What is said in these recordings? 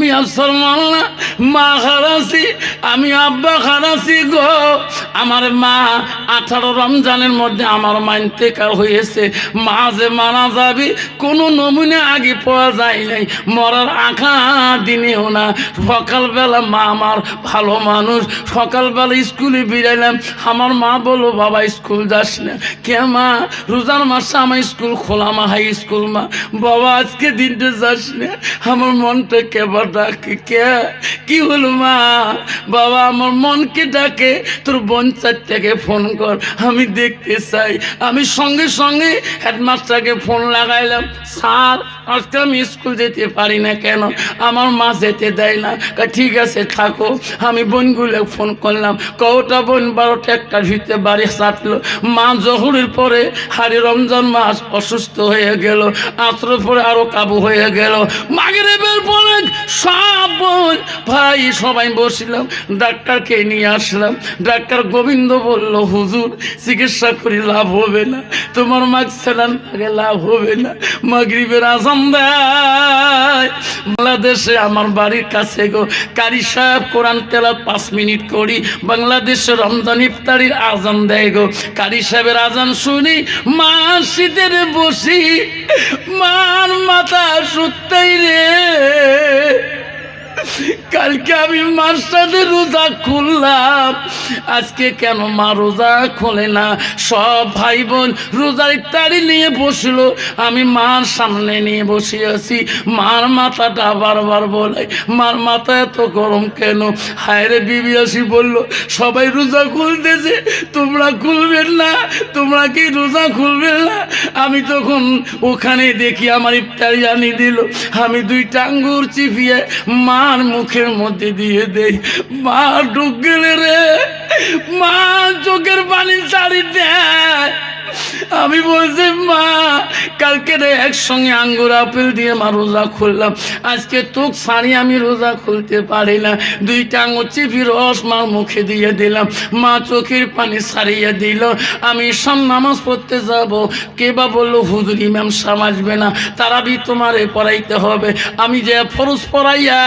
আমি আফসর মাল্লা মা খারাসি আমি আব্বা খারাসি গো। আমার মা আঠারো রমজানের মধ্যে আমার মা ইন্তেকাল হয়েছে। মা যে মারা যাবি, কোনো নমুনে আগে পাওয়া যায় নাই। মরার আঁকা দিনেও না। সকালবেলা মা আমার ভালো মানুষ। সকালবেলা স্কুলে বেরাইলাম। আমার মা বলল, বাবা, স্কুল যাস না। কে মা? রোজার মাসে আমার স্কুল খোলা মা, হাই স্কুল মা। বাবা, আজকে দিনটা যাস না। আমার মনটা কেবার ডাকে কে, কি হলো মা? বাবা, আমার মনকে ডাকে, তোর বোন চারটাকে ফোন কর, আমি দেখতে চাই। আমি সঙ্গে সঙ্গে হেডমাস্টারকে ফোন লাগাইলাম, স্যার, আজকে আমি স্কুল যেতে পারি না কেন? আমার মা যেতে দেয় না। ঠিক আছে, থাকো। আমি বোনগুলো ফোন করলাম কটা বোন, বারোটা একটা ভিতরে বাড়ি চাটলো মা জহুরের পরে হারি রমজান মাস অসুস্থ হয়ে গেল আত্র পরে আরও কাবু হয়ে গেল। মাগরেবের পরে সব বোন ভাই, সবাই বসিলাম, ডাক্তারকে নিয়ে আসলাম। ডাক্তার গোবিন্দ বলল, হুজুর, চিকিৎসা করি লাভ হবে না। তোমার মাগ সেলান আগে লাভ হবে না। মাগরিবের আজান দেয়। বাংলাদেশে আমার বাড়ির কাছে গো, কারি সাহেব কোরআন তেলা পাঁচ মিনিট করি। বাংলাদেশে রমজান ইফতারির আজান দেয় গো। কারি সাহেবের আজান শুনি মা শীতের বসি। মার মাথা সুত্তাই রে। কালকে আমি সাথে রোজা খুললাম। আজকে কেন মা রোজা খোলে না? সব ভাই বোন রোজার ইত্যাদি নিয়ে বসল। আমি মার সামনে নিয়ে বসে আছি। মার মাথাটা বারবার বলে, মার মাথা এত গরম কেন? হায় রে বিবি আসি বলল, সবাই রোজা খুলতেছে, তোমরা খুলবেন না, তোমরা কি রোজা খুলবেন না? আমি তখন ওখানে দেখি আমার ইফতারি আনি দিল। আমি দুইটা আঙ্গুর চিপিয়ে মার মুখের মধ্যে দিয়ে দেই। মা ঢুক রে মা চোখের পানি ছাড়ি দেয়। আমি বলছি, মা, কালকে একসঙ্গে আঙ্গুর আপেল দিয়ে মা রোজা খুললাম। আজকে তোক শাড়ি আমি রোজা খুলতে পারি না। দুইটা আঙুর চিপি রস মার মুখে দিয়ে দিলাম। মা চোখের পানি সারিয়ে দিল। আমি সব নামাজ পড়তে যাব। কে বা বলল, হুজুর, ইমাম সাম আসবে না। তারাবি তোমারে পড়াইতে হবে। আমি যে ফরজ পড়াইয়া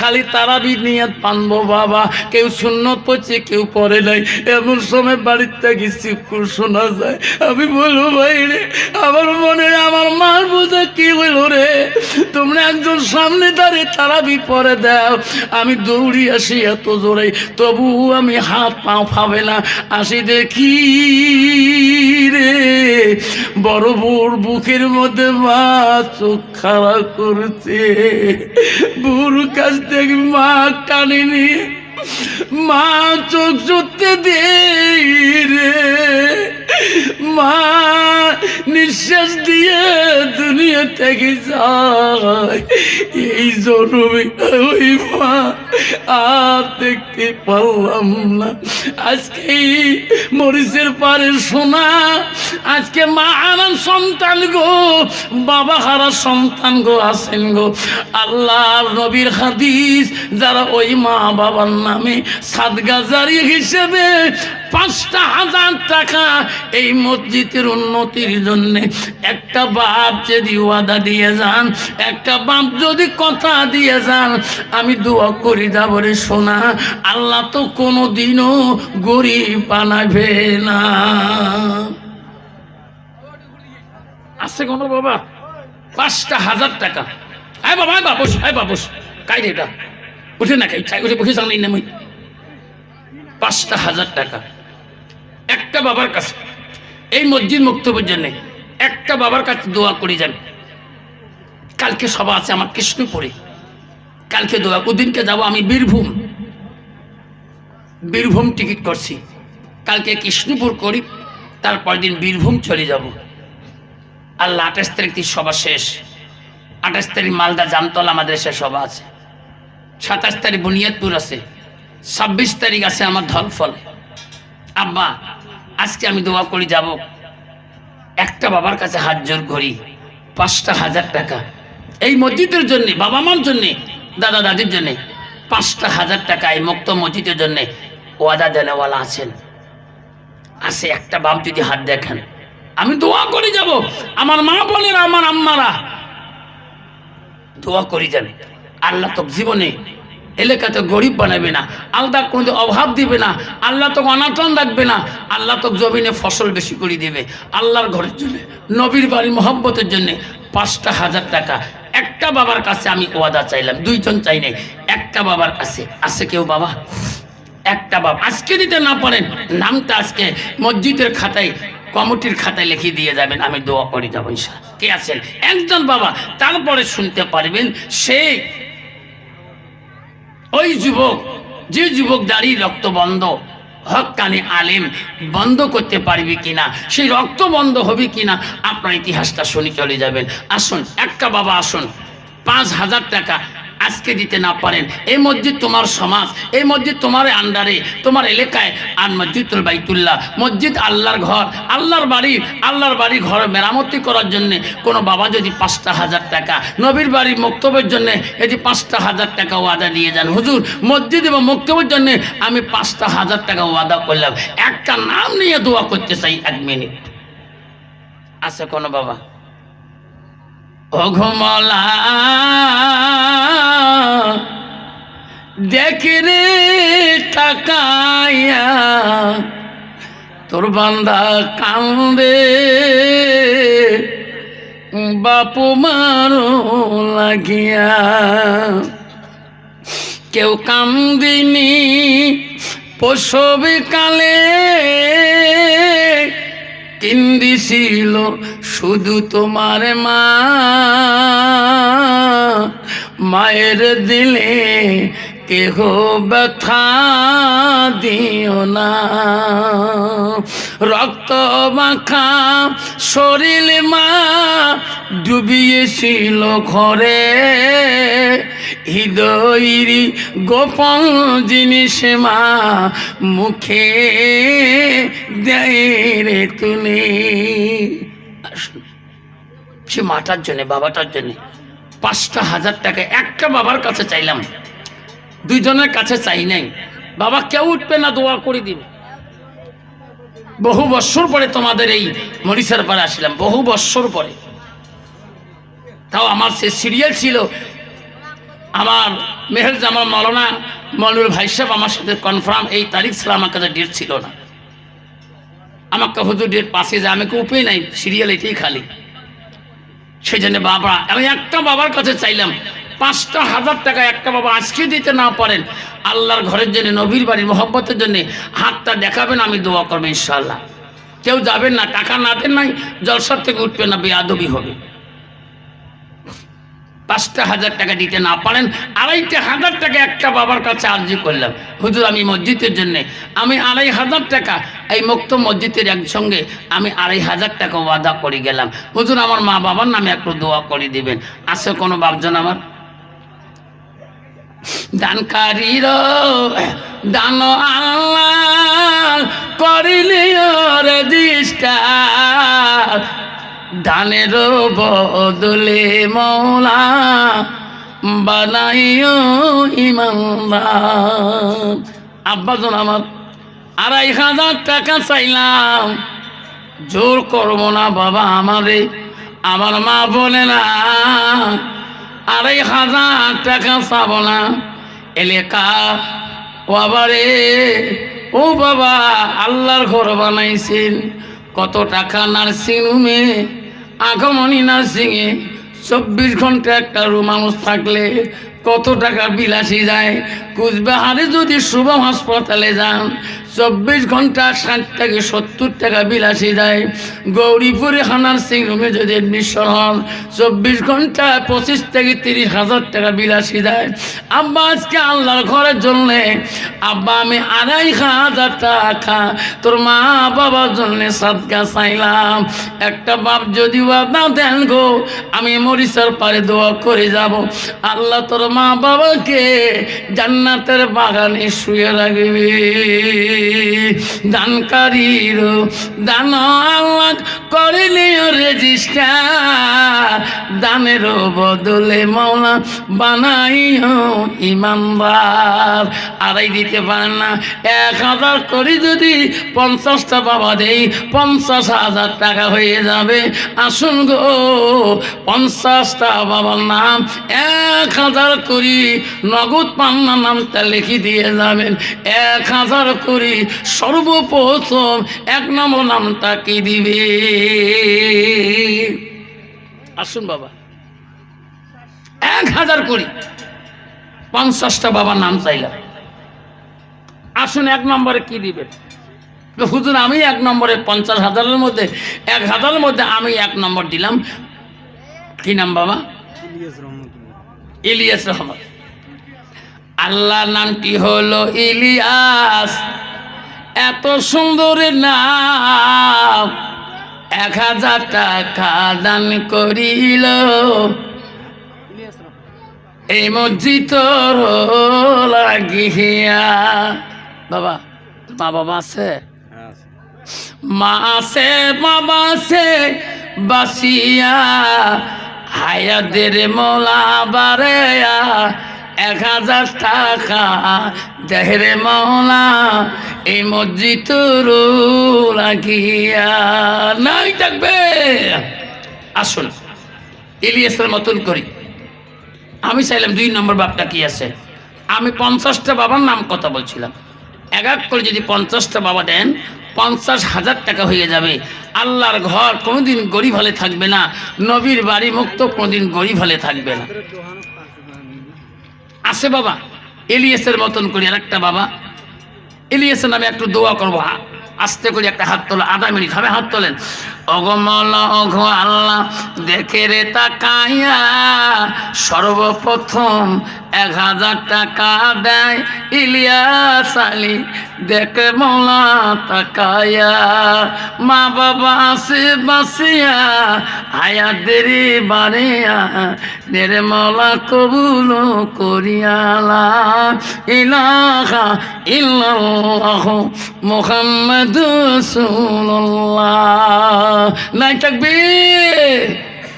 খালি তারাবি নিয়ে পানবো বাবা। কেউ শূন্য পড়ছে, কেউ পড়ে নাই। এমন সময় বাড়ির থেকে চিকুর শোনা যায় আমি বলব ভাই রে, আমার মনে, আমার মার বোঝা কি হইল রে? তোমরা একজন সামনে দাঁড়িয়ে তারাবি পরে দাও। আমি দৌড়ি আসি এত জোরে তবু আমি হাত পাও পাবে না। আসি দেখি রে, বড় বোর বুকের মধ্যে মা চোখ খারাপ করছে। বুর কাছ থেকে মা টানে মা চোখ জুতে দেই রে। মা নিঃশ্বাস দিয়ে দুনিয়া থেকে যায়। এই জন্মে ওই মা আর দেখতে পারলাম না। আজকে মরিচের পারে শোনা আজকে মা হারান সন্তান গো, বাবা হারা সন্তান গো আছেন গো। আল্লাহ নবীর হাদিস, যারা ওই মা বাবার নামে সাদগাজারি হিসেবে পাঁচটা হাজার টাকা এই মসজিদের উন্নতির জন্য একটা বাপ যদি ওয়াদা দিয়ে যান, একটা বাপ যদি কথা দিয়ে যান, আমি দোয়া করি যাব রে শোনা আল্লাহ তো কোনো দিনও গরিব বানাবে না। আছে কোনো বাবা? পাঁচটা হাজার টাকা। আয় বাবা, আয় বাবুস আয় বাবুস কাই রে এটা। উঠে না খাই উঠে বসে জানি না মুই পাঁচটা হাজার টাকা। একটা বাবার কাছে। এই মসজিদ মুক্তবের জন্য একটা বাবার কাছে দোয়া করে যান কালকে সভা আছে আমার কৃষ্ণপুরে। কালকে দোয়া, ওদিনকে যাব আমি বীরভূম। বীরভূম টিকিট করছি। কালকে কৃষ্ণপুর করি তারপর দিন বীরভূম চলে যাব। আল্লাহ আঠাশ তারিখ থেকে সভা শেষ। আঠাশ তারিখ মালদা জামতলা আমাদের সে সভা আছে। সাতাশ তারিখ বুনিয়াদপুর আছে। ছাব্বিশ তারিখ আছে আমার ধলফল আব্বা আজকে আমি দোয়া করি, যাব। একটা বাবার কাছে হাত জোর করি, পাঁচটা হাজার টাকা। এই মসজিদের জন্যে, বাবা মার জন্যে, দাদা দাদির জন্যে, পাঁচটা হাজার টাকা এই মুক্ত মসজিদের জন্যে ওয়াদা দেনেওয়ালা আছেন। আসে একটা বাপ যদি হাত দেখেন। আমি দোয়া করে, যাব। আমার মা বোনেরা, আমার আম্মারা, দোয়া করি, যান। আল্লাহ তো জীবনে এলাকাতে গরিব বানাবে না আল্লাহ কোনো অভাব দিবে না, আল্লাহ তোকে অনাটন রাখবে না, আল্লাহ তোকে জমিনে ফসল বেশি করে দিবে, আল্লাহর ঘরের জন্য, নবীর বাড়ি মহব্বতের জন্য পাঁচটা হাজার টাকা। একটা বাবার কাছে আমি ওয়াদা চাইলাম, দুইজন চাই নাই, একটা বাবার কাছে। আছে কেউ বাবা? একটা বাবা। আজকে দিতে না পারেন, নামটা আজকে মসজিদের খাতায়, কমিটির খাতায় লিখে দিয়ে যাবেন, আমি দোয়া করে যাব। কে আছেন? একজন বাবা। তারপরে শুনতে পারবেন সেই ওই যুবক, যে যুবক দাঁড়িয়ে রক্ত বন্ধ, হকানি আলেম, বন্ধ করতে পারবি কিনা, সেই রক্ত বন্ধ হবে কিনা, আপনার ইতিহাসটা শুনে চলে যাবেন। আসুন, একটা বাবা আসুন, পাঁচ হাজার টাকা আজকে দিতে না পারেন। এই মসজিদ তোমার সমাজ, এই মসজিদ তোমার আন্ডারে, তোমার এলাকায়। আর মসজিদুল বাইতুল্লাহ, মসজিদ আল্লাহর ঘর, আল্লাহর বাড়ি আল্লাহর বাড়ি ঘর মেরামতি করার জন্য কোনো বাবা যদি পাঁচটা হাজার টাকা, নবীর বাড়ি মক্তবের জন্য যদি পাঁচটা হাজার টাকা ওয়াদা দিয়ে যান। হুজুর, মসজিদ এবং মক্তবের জন্য আমি পাঁচটা হাজার টাকা ওয়াদা করলাম। একটা নাম নিয়ে দোয়া করতে চাই এক মিনিট। আছে কোনো বাবা? অঘমলা দেখ রে টাকাইয়া তোর বান্দা কান্দে বাপু মারো লাগিয়া। কেউ কান্দিনি পশবে কালে কিন্দিছিল শুধু তোমার মা। মায়ের দিলে কেহ ব্যথা দিও না। রক্ত মাখা শরীর মা ডুবিয়েছিল ঘরে। হৃদয়রি গোপন জিনিস মা, মুখে দেয় রে তুলে সে মাটার জন্য, বাবাটার জন্য পাঁচটা হাজার টাকা একটা বাবার কাছে চাইলাম। দুইজনের কাছে চাই নাই। বাবা কেউ উঠবে না, দোয়া করে দিবে। বহু বৎসর পরে তোমাদের এই মরিষার পারে আসলাম, বহু বৎসর পরে। তাও আমার সে সিরিয়াল ছিল আমার মেহের জামাল মৌলানা মৌলুর ভাই সাহেব আমার সাথে কনফার্ম এই তারিখ ছিল আমার কাছে ডেট ছিল না। আমাকে হুজুর ডেট পাশে যায় আমাকে উপায় নাই সিরিয়াল এটাই খালি। সেই জন্য বাবা, আমি একটা বাবার কাছে চাইলাম, পাঁচটা হাজার টাকা একটা বাবা আজকে দিতে না পারেন, আল্লাহর ঘরের জন্য, নবীর বাড়ির মোহব্বতের জন্য হাতটা দেখাবেন, আমি দোয়া করব ইনশাল্লাহ কেউ যাবেন না, টাকা না দেন নাই, জলসার থেকে উঠবে না, বেয়াদবি হবে। পাঁচটা হাজার টাকা দিতে না পারেন, আড়াইটা হাজার টাকা একটা বাবার কাছে আর্জি করলাম। হুজুর, আমি মসজিদের জন্যে, আমি আড়াই হাজার টাকা, এই মুক্ত মসজিদের একসঙ্গে আমি আড়াই হাজার টাকা ওয়াদা করে গেলাম। হুজুর, আমার মা বাবার নামে একটু দোয়া করে দিবেন। আছে কোনো বাপজন আমার? দানকারীর দান আল্লাহ, করিলি রেজিস্টার। দানের বদলে মৌলা বানাইও ইমানদার আব্বাজন আমার আড়াই হাজার টাকা চাইলাম। জোর করব না বাবা আমারে, আমার মা বলে না। আড়াই হাজার টাকা চাব না। এলাকা, ও আবারে, ও বাবা, আল্লাহর ঘর বানাইছেন। কত টাকা নার্সিং রুমে আগমনী নার্সিংয়ে চব্বিশ ঘণ্টা একটা রুম মানুষ থাকলে কত টাকা বিলাসী যায়? কুচবিহারে যদি শুভম হাসপাতালে যান চব্বিশ ঘণ্টা ষাট থেকে সত্তর টাকা বিলাসী যায়। গৌরীপুরে হানার সিং রুমে যদি এডমিশন হন, চব্বিশ ঘণ্টা পঁচিশ থেকে তিরিশ হাজার টাকা বিলাসী যায়। আব্বা আজকে আল্লাহর ঘরের জন্যে, আব্বা আমি আড়াই হাজার টাকা তোর মা বাবার জন্যে সাদকা চাইলাম। একটা বাপ যদি না দেন গো, আমি মরিচার পারে দোয়া করে যাব। আল্লাহ তোর মা বাবাকে জান্নাতের বাগানে শুয়ে রাখবে। দানকারীর দান করিলেও রেজিস্টার। দানের বদলে মৌলা বানাইও ইমানদার। আড়াই দিতে পারেন না। এক হাজার করি যদি পঞ্চাশটা বাবা দেই, পঞ্চাশ হাজার টাকা হয়ে যাবে। আসুন গো, পঞ্চাশটা বাবার নাম, এক হাজার করি নগদ পান্না নামটা লিখে দিয়ে যাবেন। এক হাজার করি সর্বপ্রথম এক নম্বর নামটা কি দিবে? আসুন বাবা। এক হাজার করি পঞ্চাশটা বাবার নাম চাইলাম। আসুন এক নম্বরে কি দিবেন? হুজুর আমি এক নম্বরে পঞ্চাশ হাজারের মধ্যে এক হাজারের মধ্যে আমি এক নম্বর দিলাম। কি নাম বাবা? ইলিয়াস রহমান। আল্লাহ নামটি হলো? ইলিয়াস। এত সুন্দর নাম। এক হাজার টাকা দান করিল। এই মসজিদ লাগিয়া। বাবা মা বাবা আছে? মা আছে, বাবা আছে, বাসিয়া। হায়াদের মোলা বারেয়া। এক হাজার টাকা। দেহরে মৌলা এই মসজিদ লাগিয়া নাই থাকবে। আসুন, ইলিয়াসের মতন করি। আমি চাইলাম দুই নম্বর বাপটা কি আছে? আমি পঞ্চাশটা বাবার নাম কথা বলছিলাম। এক এক করে যদি পঞ্চাশটা বাবা দেন, পঞ্চাশ হাজার টাকা হয়ে যাবে। আল্লাহর ঘর কোনোদিন গরিব হলে থাকবে না, নবীর বাড়ি মুক্ত কোনোদিন গরিব হলে থাকবে না। আছে বাবা। এলিয়াসের মতন করি আর একটা বাবা। এলিয়াসের নামে একটু দোয়া করব। আস্তে করে একটা হাত তোলা, আধা মিনিট হবে হাত তোলেন। অগমল অঘ আল্লাহ, দেখে রে তাকাইয়া সর্বপ্রথম এক হাজার টাকা দেয় ইলিয়াস আলী। দেখে মৌলা তাকাইয়া, মা বাবা আসে বাসিয়া আয়া দেরি বাড়িয়া, নেরে মৌলা কবুল করিয়ালা ইলাহা ইল্লাল্লাহ মুহাম্মদ রাসূলুল্লাহ নাই থাকবে।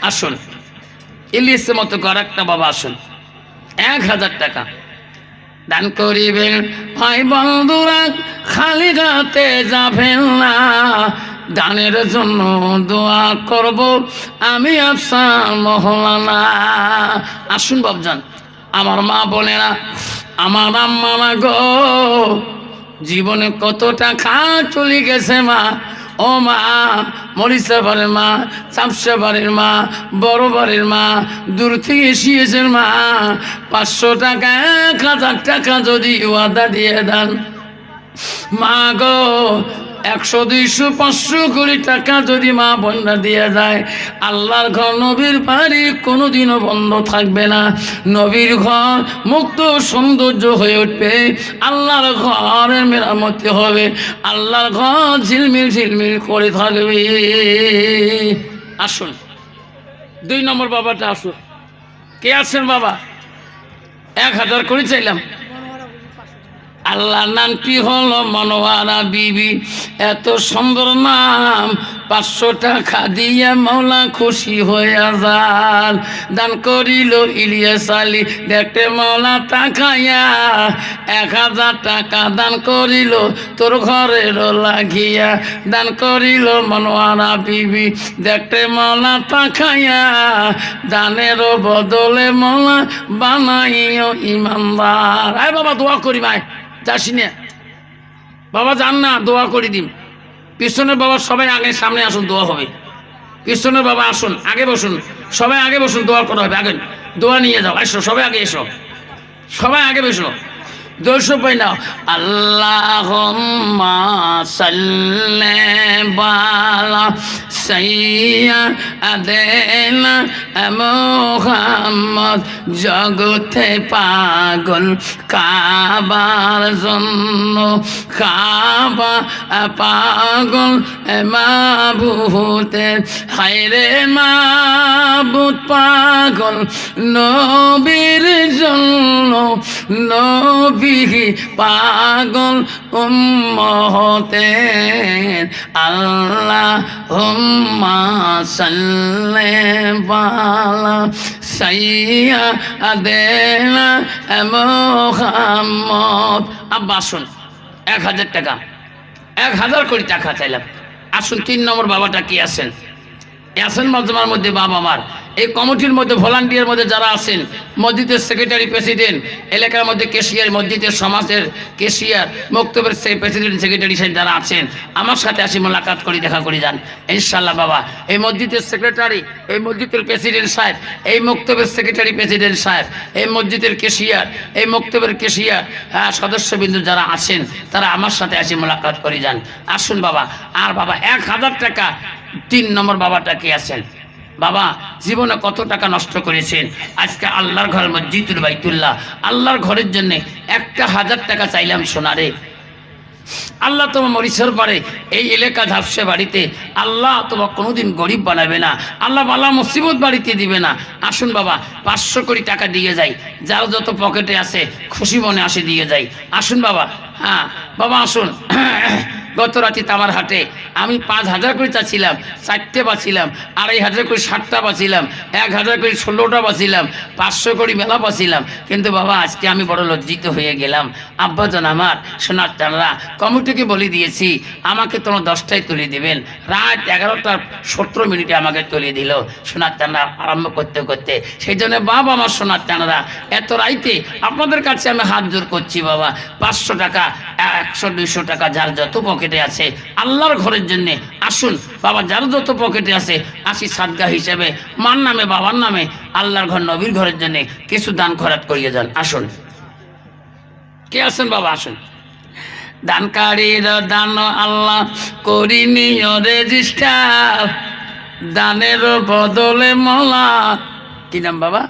আসুন। ইলিয়াসের মতো কর একটা বাবা, আসুন। এক হাজার টাকা। দান করিবেন। ভাই বন্ধুরা, খালি গাতে যাবেন না। দানের জন্য দোয়া করব। আমি আফসান মহলানা। আসুন বাবজান আমার মা বলে না আমার আম্মা গো। জীবনে কত টাকা চলে গেছে মা। ও মা, মরিচা বাড়ির মা চাপসা বাড়ির মা, বড় বাড়ির মা, দূর থেকে এসিয়েছেন মা, পাঁচশো টাকা, এক হাজার টাকা যদি ওয়াদা দিয়ে দেন। মা গো একশো, দুইশো, পাঁচশো কোটি টাকা যদি মা বন্যা দিয়ে যায়, আল্লাহর ঘর, নবীর বাড়ি কোনোদিনও বন্ধ থাকবে না। নবীর ঘর মুক্ত সৌন্দর্য হয়ে উঠবে, আল্লাহর ঘরের মেরামতি হবে, আল্লাহর ঘর ঝিলমিল ঝিলমিল করে থাকবে। আসুন, দুই নম্বর বাবাটা আসুন। কে আছেন বাবা? এক হাজার করে চাইলাম। আল্লাহ নামটি হলো মনোয়ারা বিবি। এত সুন্দর নাম, পাঁচশো টাকা দিয়ে মৌলা খুশি হয়ে যান দান করিল ইলিয়াস আলী, দেখতে মৌলা তাকাইয়া এক হাজার টাকা দান করিল, তোর ঘরের লাগিয়া। দান করিল মনোয়ারা বিবি, দেখতে মৌলা তাকাইয়া দানের বদলে মৌলা বানাইও ইমানদার। আয় বাবা, দোয়া করি, ভাই। যাসি না বাবা যান না, দোয়া করে দিন পিছনের বাবা সবাই আগে সামনে আসুন, দোয়া হবে। পিছনের বাবা আসুন, আগে বসুন। সবাই আগে বসুন, দোয়া করা হবে। আগে দোয়া নিয়ে যাও এসো সবাই আগে এসো। সবাই আগে বসো। দর্শক পাই না। আল্লাহ মোহাম্মদ। জগতে পাগল, কাবার জন্য কাবা পাগল, মাবুতে হায়রে মাবুত পাগল, নবীর জন্য নবী পাগল উম্মতের আল্লাহ হুম্মা সাল্লে বালা সাইয়া আদেলা মোহাম্মদ। আব্বা, আসুন। এক হাজার টাকা। এক হাজার কোটি টাকা চাইলাম। আসুন, তিন নম্বর বাবাটা কি আছেন? আছেন মজমার মধ্যে বাবা আমার এই কমিটির মধ্যে, ভলান্টিয়ার মধ্যে যারা আছেন, মসজিদের সেক্রেটারি প্রেসিডেন্ট, এলাকার মধ্যে কেশিয়ার, মসজিদের সমাজের কেশিয়ার, মক্তবের প্রেসিডেন্ট, সেক্রেটারি যারা আছেন, আমার সাথে আসি মোলাকাত করি, দেখা করি যান। ইনশাল্লাহ বাবা, এই মসজিদের সেক্রেটারি, এই মসজিদের প্রেসিডেন্ট সাহেব, এই মক্তবের সেক্রেটারি প্রেসিডেন্ট সাহেব, এই মসজিদের কেশিয়ার, এই মক্তবের কেশিয়ার হ্যাঁ সদস্যবিন্দু যারা আছেন, তারা আমার সাথে আসি মোলাকাত করি যান। আসুন বাবা, আর বাবা, এক হাজার টাকা, তিন নম্বর বাবাটা কে আছেন? বাবা, জীবনে কত টাকা নষ্ট করেছেন? আজকে আল্লাহর ঘর মসজিদুল বাইতুল্লাহ। আল্লাহর ঘরের জন্য একটা হাজার টাকা চাইলাম সোনারে। আল্লাহ তোমার মরিচের পারে এই এলাকা ঝাপসে বাড়িতে। আল্লাহ তোমার কোনোদিন গরিব বানাবে না। আল্লাহ বালা মুসিবত বাড়িতে দিবে না। আসুন বাবা, পাঁচশো কোটি টাকা দিয়ে যাই। যার যত পকেটে আছে, খুশি মনে আসে দিয়ে যাই। আসুন বাবা হ্যাঁ বাবা আসুন। গত রাতে তামার হাটে আমি পাঁচ হাজার করে চাচ্ছিলাম, চারটে বাঁচিলাম আড়াই হাজার করে ষাটটা বাঁচিলাম এক হাজার করে ষোলোটা বাঁচিলাম পাঁচশো করে মেলা বাঁচিলাম কিন্তু বাবা, আজকে আমি বড় লজ্জিত হয়ে গেলাম। আব্বাজন আমার, সোনার টানরা কমিটিকে বলে দিয়েছি, আমাকে তোমার দশটায় তুলে দেবেন। রাত এগারোটার সতেরো মিনিটে আমাকে তুলে দিল। সোনার টানরা আরম্ভ করতে করতে। সেই জন্য বাবা আমার সোনার টানরা এত রাইতে আপনাদের কাছে আমি হাত জোর করছি বাবা। পাঁচশো টাকা, একশো, দুইশো টাকা, যার যত পকেটে আছে। আল্লাহর ঘরের জন্য আসুন। বাবা যার যত পকেটে আছে। আসি সাদগা হিসেবে। মার নামে, বাবার নামে। আল্লাহর ঘর, নবীর ঘরের জন্য কিছু দান খরাত করিয়ে যান। আসুন। কে আছেন বাবা? আসুন। দানকারীর দান আল্লাহ করিনি রেজিস্টার। দানের বদলে মলা। কি নাম বাবা?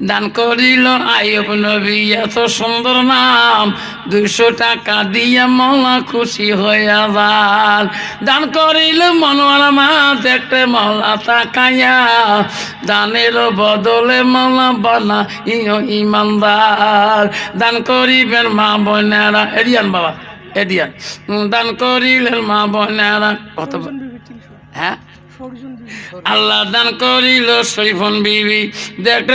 দান করিল আয়ব নবী এত সুন্দর নাম। দুইশো টাকা দিয়ে মলা খুশি হইয়া যান দান করিল মনোয়ার মা দেখতে মলা তাকাইয়া দানের বদলে মলা বানা ইয় ইমানদার। দান করিবেন মা বোনেরা এরিয়ান বাবা এরিয়ান উম, দান করিলেন মা বোনেরা কত হ্যাঁ? আল্লাহ দান করিল শরীফন বিবি দেখতে